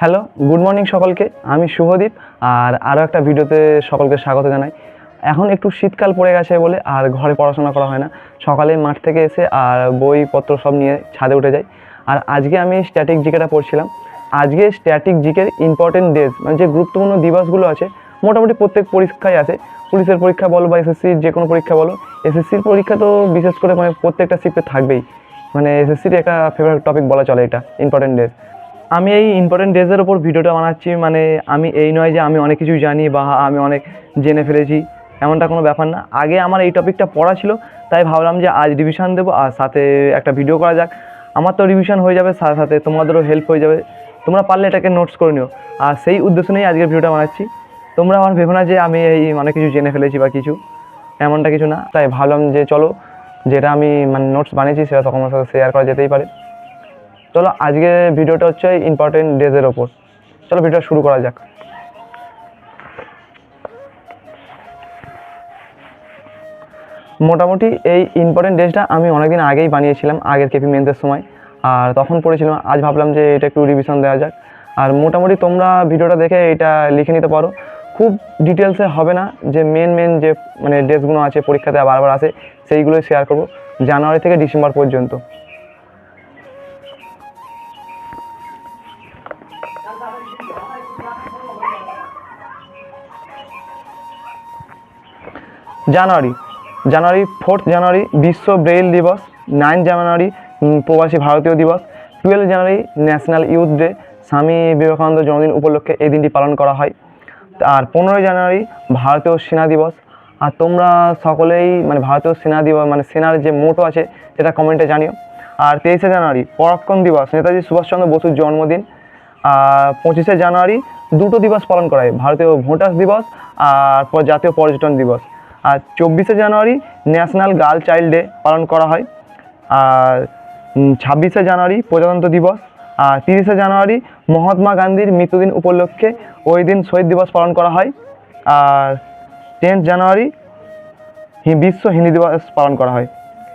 Hello, good morning সকলকে। আমি শুভদীপ, আর আরও একটা ভিডিওতে সকলকে স্বাগত জানাই। এখন একটু শীতকাল পড়ে গেছে বলে আর ঘরে পড়াশোনা করা হয় না। সকালে মাঠ থেকে এসে আর বইপত্র সব নিয়ে ছাদে উঠে যাই। আর আজকে আমি স্ট্যাটিক জিকেটা পড়ছিলাম। আজকে স্ট্যাটিক জিকের ইম্পর্টেন্ট ডেজ মানে যে গুরুত্বপূর্ণ দিবসগুলো আছে, মোটামুটি প্রত্যেক পরীক্ষায় আছে। পুলিশের পরীক্ষা বলো বা এসএসসির যে কোনো পরীক্ষা বলো এসএসসির পরীক্ষা তো বিশেষ করে মানে প্রত্যেকটা শিফটে থাকবেই। মানে এসএসসির একটা ফেভারিট টপিক বলা চলে এটা ইম্পর্টেন্ট ডেজ আমি এই ইম্পর্টেন্ট ডেজের ওপর ভিডিওটা বানাচ্ছি মানে আমি এই নয় যে আমি অনেক কিছু জানি বা আমি অনেক জেনে ফেলেছি, এমনটা কোনো ব্যাপার না। আগে আমার এই টপিকটা পড়া ছিল, তাই ভাবলাম যে আজ রিভিশন দেবো আর সাথে একটা ভিডিও করা যাক। আমার তো রিভিশন হয়ে যাবে, সাথে সাথে তোমাদেরও হেল্প হয়ে যাবে। তোমরা পারলে এটাকে নোটস করে নিও। আর সেই উদ্দেশ্য নিয়েই আজকের ভিডিওটা বানাচ্ছি। তোমরা আমার ভেবো না যে আমি এই অনেক কিছু জেনে ফেলেছি বা কিছু, এমনটা কিছু না। তাই ভাবলাম যে চলো, যেটা আমি মানে নোটস বানিয়েছি সেটা তোমার সাথে শেয়ার করা যেতেই পারে। চলো আজকে ভিডিওটা হচ্ছে ইম্পর্টেন্ট ডেজের ওপর। চলো ভিডিওটা শুরু করা যাক। মোটামুটি এই ইম্পর্টেন্ট ডেজটা আমি অনেকদিন আগেই বানিয়েছিলাম, আগের কেপি মেন্সের সময়। আর তখন পড়েছিলাম, আজ ভাবলাম যে এটা একটু রিভিশন দেওয়া যাক। আর মোটামুটি তোমরা ভিডিওটা দেখে এটা লিখে নিতে পারো। খুব ডিটেলসে হবে না, যে মেন মেন যে মানে ডেটসগুলো আছে, পরীক্ষাতে বারবার আসে, সেইগুলোই শেয়ার করব, জানুয়ারি থেকে ডিসেম্বর পর্যন্ত। জানুয়ারি। জানুয়ারি, ফোর্থ জানুয়ারি, বিশ্ব ব্রেইল দিবস। নাইন জানুয়ারি প্রবাসী ভারতীয় দিবস। Twelve January, national youth day. Swami Vivekananda জন্মদিন উপলক্ষে এই দিনটি পালন করা হয়। আর পনেরোই জানুয়ারি, ভারতীয় সেনা দিবস। আর তোমরা সকলেই মানে ভারতীয় সেনা দিবস মানে সেনার যে মোটো আছে, সেটা কমেন্টে জানিও। আর তেইশে জানুয়ারি, পরাক্রম দিবস, নেতাজি সুভাষচন্দ্র বসুর জন্মদিন। আর পঁচিশে জানুয়ারি, দুটো দিবস পালন করা হয়। ভারতীয় ভোটার্স দিবস আর জাতীয় পর্যটন দিবস। আর চব্বিশে January national girl child day পালন করা হয়। আর ছাব্বিশে জানুয়ারি প্রজাতন্ত্র দিবস। আর, তিরিশে জানুয়ারি মহাত্মা গান্ধীর মৃত্যুদিন উপলক্ষে ওই দিন শহীদ দিবস পালন করা হয়। আর, টেন্থ জানুয়ারি বিশ্ব হিন্দি দিবস পালন করা হয়।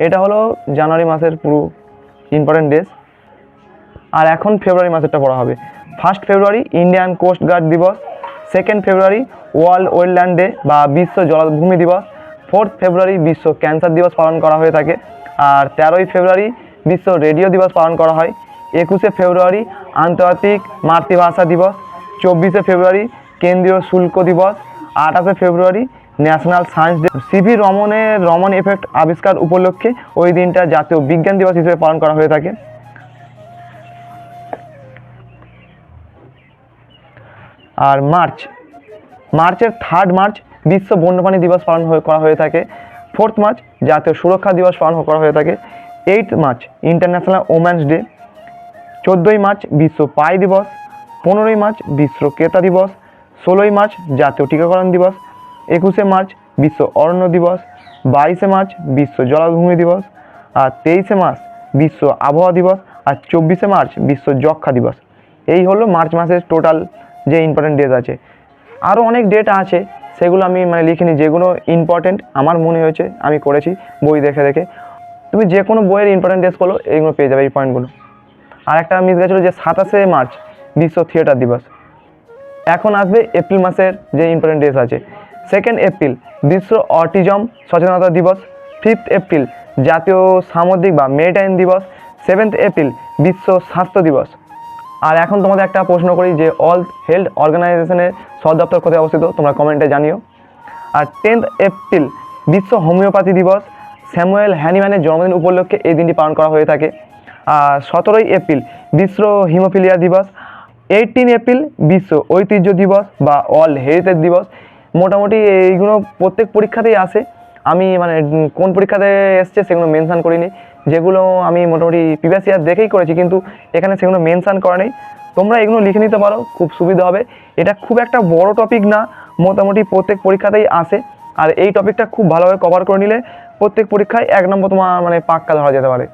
এটা হলো জানুয়ারি মাসের পুরো ইম্পর্টেন্ট ডেস আর এখন ফেব্রুয়ারি মাসেরটা পড়া হবে। First February Indian coast guard দিবস। Second February world wetland day বা বিশ্ব জলাভূমি দিবস। ফোর্থ ফেব্রুয়ারি বিশ্ব ক্যান্সার দিবস পালন করা হয়ে থাকে। আর তেরোই ফেব্রুয়ারি বিশ্ব রেডিও দিবস পালন করা হয়। একুশে ফেব্রুয়ারি আন্তর্জাতিক মাতৃভাষা দিবস। চব্বিশে ফেব্রুয়ারি কেন্দ্রীয় শুল্ক দিবস। আঠাশে February national science day C রমনের Raman effect আবিষ্কার উপলক্ষে ওই দিনটা জাতীয় বিজ্ঞান দিবস হিসেবে পালন করা হয়ে থাকে। আর মার্চ, মার্চের থার্ড মার্চ বিশ্ব বন্যপ্রাণী দিবস পালন করা হয়ে থাকে। ফোর্থ মার্চ জাতীয় সুরক্ষা দিবস পালন করা হয়ে থাকে। Eight March international women's day চোদ্দোই মার্চ বিশ্ব পাই দিবস। পনেরোই মার্চ বিশ্ব ক্রেতা দিবস। ষোলোই মার্চ জাতীয় টিকাকরণ দিবস। একুশে মার্চ বিশ্ব অরণ্য দিবস। বাইশে মার্চ বিশ্ব জলাভূমি দিবস। আর তেইশে মার্চ বিশ্ব আবহাওয়া দিবস। আর চব্বিশে মার্চ বিশ্ব যক্ষা দিবস। এই হলো মার্চ মাসের টোটাল যে ইম্পর্টেন্ট ডেট আছে। আরও অনেক ডেট আছে, সেগুলো আমি মানে লিখিনি, যেগুলো ইম্পর্টেন্ট আমার মনে হয়েছে, আমি করেছি, বই দেখে দেখে। তুমি যে কোনো বইয়ের ইম্পর্টেন্ট ডেট বলো, এইগুলো পেয়ে যাবে এই পয়েন্টগুলো আর একটা মিস গেছিল যে সাতাশে মার্চ, বিশ্ব থিয়েটার দিবস। এখন আসবে এপ্রিল মাসের যে ইম্পর্টেন্ট ডেজ আছে। সেকেন্ড এপ্রিল, বিশ্ব অটিজম সচেতনতা দিবস। ফিফথ এপ্রিল, জাতীয় সামুদ্রিক বা মেরিটাইম দিবস। সেভেন্থ এপ্রিল, বিশ্ব স্বাস্থ্য দিবস। আর এখন তোমাদের একটা প্রশ্ন করি যে অল হেলথ অর্গানাইজেশনের সদ দপ্তর কোথায় অবস্থিত, তোমরা কমেন্টে জানিও। আর টেন্থ এপ্রিল বিশ্ব হোমিওপ্যাথি দিবস, স্যামুয়েল হ্যানিম্যানের জন্মদিন উপলক্ষে এই দিনটি পালন করা হয়ে থাকে। আর সতেরোই এপ্রিল বিশ্ব হিমোফিলিয়া দিবস। এইটিন এপ্রিল বিশ্ব ঐতিহ্য দিবস বা ওয়ার্ল্ড হেরিটেজ দিবস। মোটামুটি এইগুলো প্রত্যেক পরীক্ষাতেই আসে। আমি মানে কোন পরীক্ষাতে এসছে সেগুলো মেনশান করিনি। যেগুলো আমি মোটামুটি প্রিভিয়াস ইয়ার দেখেই করেছি, কিন্তু এখানে সেগুলো মেনশান করা নেই। তোমরা এগুলো লিখে নিতে পারো, খুব সুবিধা হবে। এটা খুব একটা বড় টপিক না, মোটামুটি প্রত্যেক পরীক্ষাতেই আসে। আর এই টপিকটা খুব ভালোভাবে কভার করে নিলে প্রত্যেক পরীক্ষায় এক নম্বর তোমার মানে পাক্কা ধরা যেতে পারে।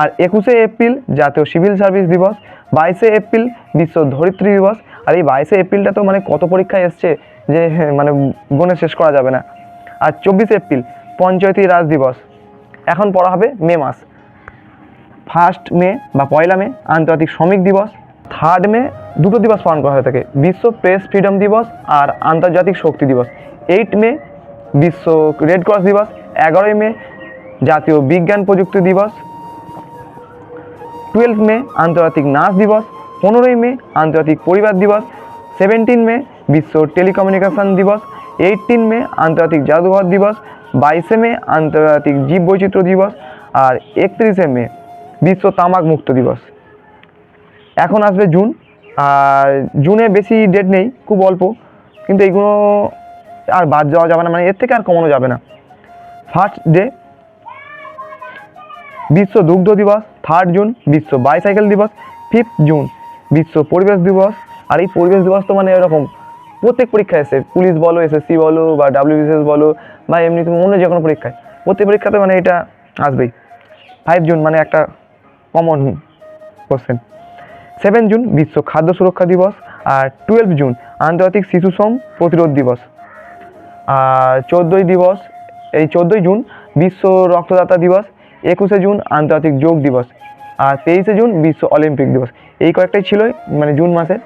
আর একুশে এপ্রিল জাতীয় সিভিল সার্ভিস দিবস, বাইশে এপ্রিল বিশ্ব ধরিত্রী দিবস। আর এই বাইশে এপ্রিলটা তো মানে কত পরীক্ষায় এসছে যে মানে গণে শেষ করা যাবে না। আর চব্বিশে এপ্রিল পঞ্চায়েতি রাজ দিবস। এখন পড়া হবে মে মাস। ফার্স্ট মে বা পয়লা মে আন্তর্জাতিক শ্রমিক দিবস। থার্ড মে দুটো দিবস পালন করা হয়ে থাকে, বিশ্ব প্রেস ফ্রিডম দিবস আর আন্তর্জাতিক শক্তি দিবস। এইট মে বিশ্ব রেড ক্রস দিবস, এগারোই মে জাতীয় বিজ্ঞান প্রযুক্তি দিবস। টুয়েলভ মে আন্তর্জাতিক নাচ দিবস, পনেরোই মে আন্তর্জাতিক পরিবার দিবস। সেভেন্টিন মে বিশ্ব টেলিকমিউনিকেশন দিবস এইটিন মে আন্তর্জাতিক জাদুঘর দিবস বাইশে মে আন্তর্জাতিক জীববৈচিত্র্য দিবস আর একত্রিশে মে বিশ্ব তামাক মুক্ত দিবস। এখন আসবে জুন, আর জুনে বেশি ডেট নেই, খুব অল্প, কিন্তু এইগুলো আর বাদ যাওয়া যাবে না মানে এর থেকে আর কমানো যাবে না। ফার্স্ট ডে বিশ্ব দুগ্ধ দিবস থার্ড জুন, বিশ্ব বাইসাইকেল দিবস ফিফথ জুন, বিশ্ব পরিবেশ দিবস। আর এই পরিবেশ দিবস তো মানে এরকম, প্রত্যেক পরীক্ষায় এসে, পুলিশ বলো এসএসসি বলো বা ডাব্লিউবিসিএস বলো বা এমনি তুমি অন্য যে কোনো পরীক্ষায়। প্রত্যেক পরীক্ষাতে মানে এটা আসবেই। ফাইভ জুন মানে একটা কমন কোশ্চেন সেভেন জুন বিশ্ব খাদ্য সুরক্ষা দিবস আর টুয়েলভ জুন আন্তর্জাতিক শিশু শ্রম প্রতিরোধ দিবস। আর চোদ্দোই দিবস, এই চোদ্দোই জুন বিশ্ব রক্তদাতা দিবস, একুশে জুন আন্তর্জাতিক যোগ দিবস, আর তেইশে জুন বিশ্ব অলিম্পিক দিবস। এই কয়েকটাই ছিল মানে জুন মাসে।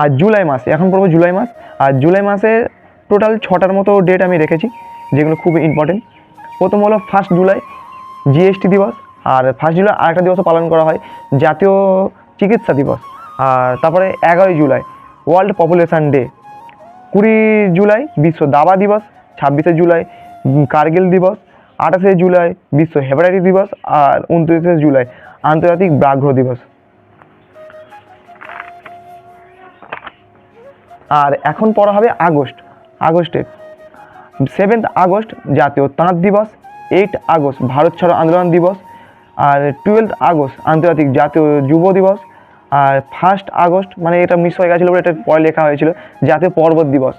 আর জুলাই মাস, এখন পড়ব জুলাই মাস। আর জুলাই মাসে টোটাল ছটার মতো ডেট আমি রেখেছি, যেগুলো খুব ইম্পর্টেন্ট প্রথম হলো ফার্স্ট জুলাই জিএসটি দিবস। আর ফার্স্ট জুলাই আরেকটা দিবসও পালন করা হয়, জাতীয় চিকিৎসা দিবস। আর তারপরে এগারোই জুলাই ওয়ার্ল্ড পপুলেশান ডে কুড়ি জুলাই, বিশ্ব দাবা দিবস। ছাব্বিশে জুলাই, কার্গিল দিবস। আঠাশে জুলাই, বিশ্ব হেপাটাইটিস দিবস। আর উনত্রিশে জুলাই, আন্তর্জাতিক ব্যাঘ্র দিবস। আর এখন পড়া হবে আগস্ট। আগস্টে সেভেন্থ আগস্ট জাতীয় তাঁত দিবস এইট আগস্ট ভারত ছাড়ো আন্দোলন দিবস, আর টুয়েলথ আগস্ট আন্তর্জাতিক জাতীয় যুব দিবস, আর ফার্স্ট আগস্ট মানে এটা মিস হয়ে গেছিল বলে এটা পরে লেখা হয়েছিল, জাতীয় পর্বত দিবস।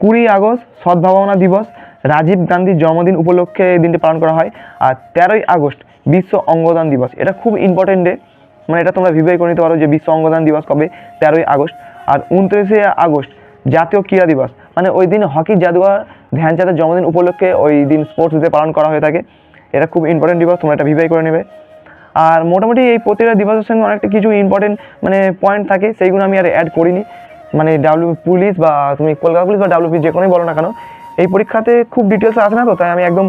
কুড়ি আগস্ট সদ্ভাবনা দিবস, রাজীব গান্ধীর জন্মদিন উপলক্ষে এই দিনটি পালন করা হয়, আর তেরোই আগস্ট বিশ্ব অঙ্গদান দিবস। এটা খুব ইম্পর্টেন্ট ডে মানে এটা তোমরা ভিভাই করে নিতে পারো যে বিশ্ব অঙ্গদান দিবস কবে? তেরোই আগস্ট। আর উনত্রিশে আগস্ট, জাতীয় ক্রীড়া দিবস। মানে ওই দিন হকির জাদুঘর ধ্যানচাঁদের জন্মদিন উপলক্ষে ওই দিন স্পোর্টস ডে পালন করা হয়ে থাকে। এটা খুব ইম্পর্টেন্ট দিবস, তোমরা এটা ভিভাই করে নেবে। আর মোটামুটি এই প্রতিটা দিবসের সঙ্গে অনেকটা কিছু ইম্পর্টেন্ট মানে পয়েন্ট থাকে, সেইগুলো আমি আর অ্যাড করিনি। মানে ডাব্লিউ পুলিশ বা তুমি কলকাতা পুলিশ বা ডাব্লিউপি যে কোনোই বলো না কেন, এই পরীক্ষাতে খুব ডিটেলসে আসে না তো? তাই আমি একদম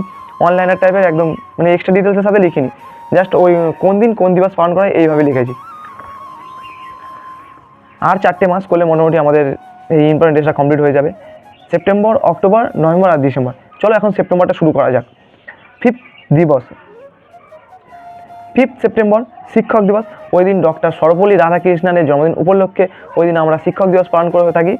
অনলাইনের টাইপের একদম মানে এক্সট্রা ডিটেলসের সাথে লিখিনি। জাস্ট ওই কোন দিন কোন দিবস পালন করা এইভাবে লিখেছি। আর চারটে মাস করলে মোটামুটি আমাদের এই ইম্পর্টেন্ট ডেসটা কমপ্লিট হয়ে যাবে। সেপ্টেম্বর অক্টোবর নভেম্বর আর ডিসেম্বর চলো এখন সেপ্টেম্বরটা শুরু করা যাক। ফিফথ দিবস। ফিফথ সেপ্টেম্বর শিক্ষক দিবস। ওই দিন ডক্টর সর্বপল্লী রাধাকৃষ্ণনের জন্মদিন উপলক্ষে ওই দিন আমরা শিক্ষক দিবস পালন করে থাকি।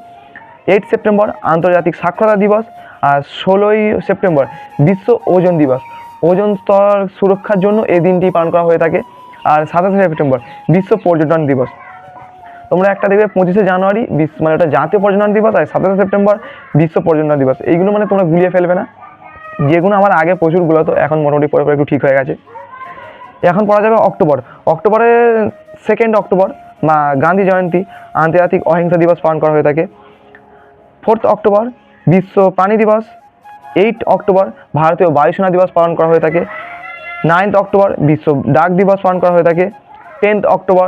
এইট সেপ্টেম্বর আন্তর্জাতিক সাক্ষরতা দিবস। আর ষোলোই সেপ্টেম্বর বিশ্ব ওজন দিবস। ওজন স্তর সুরক্ষার জন্য এই দিনটি পালন করা হয়ে থাকে। আর সাতাশে সেপ্টেম্বর বিশ্ব পর্যটন দিবস। তোমরা একটা দেখবে পঁচিশে জানুয়ারি বিশ্ব মানে ওটা জাতীয় পর্যটন দিবস আর সাতাশে সেপ্টেম্বর বিশ্ব পর্যটন দিবস। এইগুলো মানে তোমরা গুলিয়ে ফেলবে না। যেগুলো আমার আগে প্রচুরগুলো তো এখন মোটামুটি পরে পরে একটু ঠিক হয়ে গেছে। এখন পড়া যাবে অক্টোবর। অক্টোবরে সেকেন্ড অক্টোবর বা গান্ধী জয়ন্তী, আন্তর্জাতিক অহিংসা দিবস পালন করা হয়ে থাকে। ফোর্থ অক্টোবর, বিশ্ব প্রাণী দিবস এইট অক্টোবর, ভারতীয় বায়ুসেনা দিবস পালন করা হয়ে থাকে। নাইন্থ অক্টোবর, বিশ্ব ডাক দিবস পালন করা হয়ে থাকে। টেন্থ অক্টোবর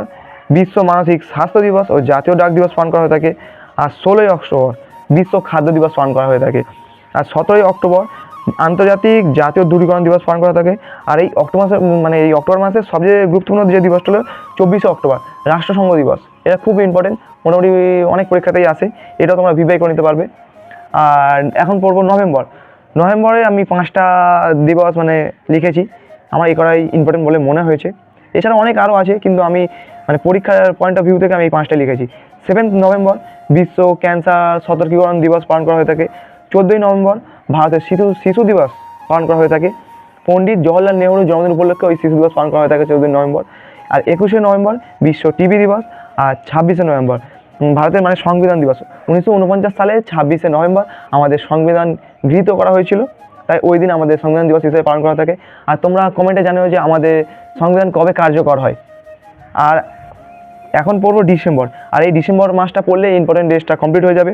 বিশ্ব মানসিক স্বাস্থ্য দিবস ও জাতীয় ডাক দিবস পালন করা হয়ে থাকে। আর ষোলোই অক্টোবর বিশ্ব খাদ্য দিবস পালন করা হয়ে থাকে। আর সতেরোই অক্টোবর আন্তর্জাতিক জাতীয় দূরীকরণ দিবস পালন করা থাকে। আর এই অক্টোবর মাসে মানে এই অক্টোবর মাসের সবচেয়ে গুরুত্বপূর্ণ যে দিবসটা হলো চব্বিশে অক্টোবর, রাষ্ট্রসংঘ দিবস। এটা খুব ইম্পর্টেন্ট মোটামুটি অনেক পরীক্ষাতেই আসে এটা তোমরা ভিভাই করে নিতে পারবে। আর এখন পড়ব নভেম্বর। নভেম্বরে আমি পাঁচটা দিবস মানে লিখেছি। আমার এই করাই ইম্পর্টেন্ট বলে মনে হয়েছে। এছাড়া অনেক আরও আছে, কিন্তু আমি মানে পরীক্ষার পয়েন্ট অফ ভিউ থেকে আমি এই পাঁচটা লিখেছি। সেভেন্থ নভেম্বর বিশ্ব ক্যান্সার সতর্কীকরণ দিবস পালন করা হয়ে থাকে। চোদ্দোই নভেম্বর ভারতের শিশু শিশু দিবস পালন করা হয়ে থাকে। পণ্ডিত জওয়াহরলাল নেহরুর জন্মদিন উপলক্ষে ওই শিশু দিবস পালন করা হয়ে থাকে চোদ্দোই নভেম্বর আর একুশে নভেম্বর বিশ্ব টিভি দিবস, আর ছাব্বিশে নভেম্বর ভারতের মানে সংবিধান দিবস। উনিশশো উনপঞ্চাশ সালে ছাব্বিশে নভেম্বর আমাদের সংবিধান গৃহীত করা হয়েছিল। তাই ওই দিন আমাদের সংবিধান দিবস হিসেবে পালন করা থাকে। আর তোমরা কমেন্টে জানিও যে আমাদের সংবিধান কবে কার্যকর হয়। আর এখন পড়ব ডিসেম্বর। আর এই ডিসেম্বর মাসটা পড়লে ইম্পর্টেন্ট ডেসটা কমপ্লিট হয়ে যাবে।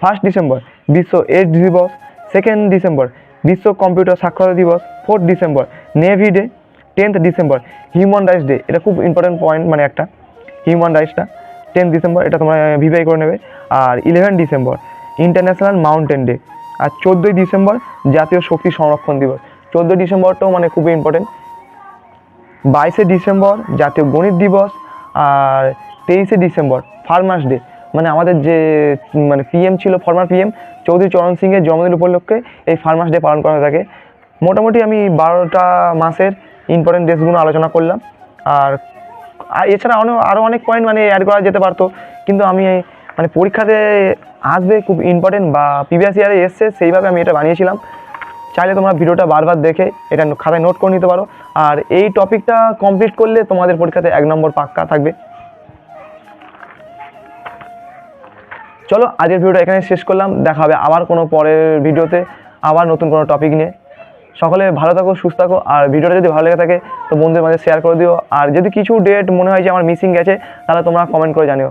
ফার্স্ট ডিসেম্বর, বিশ্ব এইডস দিবস। সেকেন্ড ডিসেম্বর, বিশ্ব কম্পিউটার সাক্ষরতা দিবস। Fourth December navy day tenth December human rights day এটা খুব ইম্পর্টেন্ট পয়েন্ট মানে একটা। হিউম্যান রাইটসটা টেন্থ ডিসেম্বর, এটা তোমরা ভিভিআই করে নেবে। আর eleven December international mountain day আর চোদ্দোই ডিসেম্বর, জাতীয় শক্তি সংরক্ষণ দিবস। চোদ্দোই ডিসেম্বরটাও মানে খুবই ইম্পর্টেন্ট বাইশে ডিসেম্বর, জাতীয় গণিত দিবস। আর তেইশে ডিসেম্বর ফার্মার্স ডে মানে আমাদের যে মানে পিএম ছিল ফর্মার পিএম চৌধুরী চরণ সিংয়ের জন্মদিন উপলক্ষে এই ফার্মার্স ডে পালন করা হয়ে থাকে। মোটামুটি আমি বারোটা মাসের ইম্পর্টেন্ট ডেসগুলো আলোচনা করলাম। আর আর এছাড়া অনেক আরও অনেক পয়েন্ট মানে অ্যাড করা যেতে পারতো। কিন্তু আমি মানে পরীক্ষাতে আসবে খুব ইম্পর্টেন্ট বা প্রিভিয়াস ইয়ারে এসছে, সেইভাবে আমি এটা বানিয়েছিলাম। চাইলে তোমরা ভিডিওটা বারবার দেখে এটা খাতায় নোট করে নিতে পারো। আর এই টপিকটা কমপ্লিট করলে তোমাদের পরীক্ষাতে এক নম্বর পাক্কা থাকবে। চলো, আজকের ভিডিওটা এখানে শেষ করলাম। দেখা হবে আবার কোনো পরের ভিডিওতে, আবার নতুন কোনো টপিক নিয়ে। সকলে ভালো থাকো, সুস্থ থাকো, আর ভিডিওটা যদি ভালো লেগে থাকে, তো বন্ধুদের মাঝে শেয়ার করে দিও। আর যদি কিছু ডেট মনে হয় যে আমার মিসিং গেছে, তাহলে তোমরা কমেন্ট করে জানিও।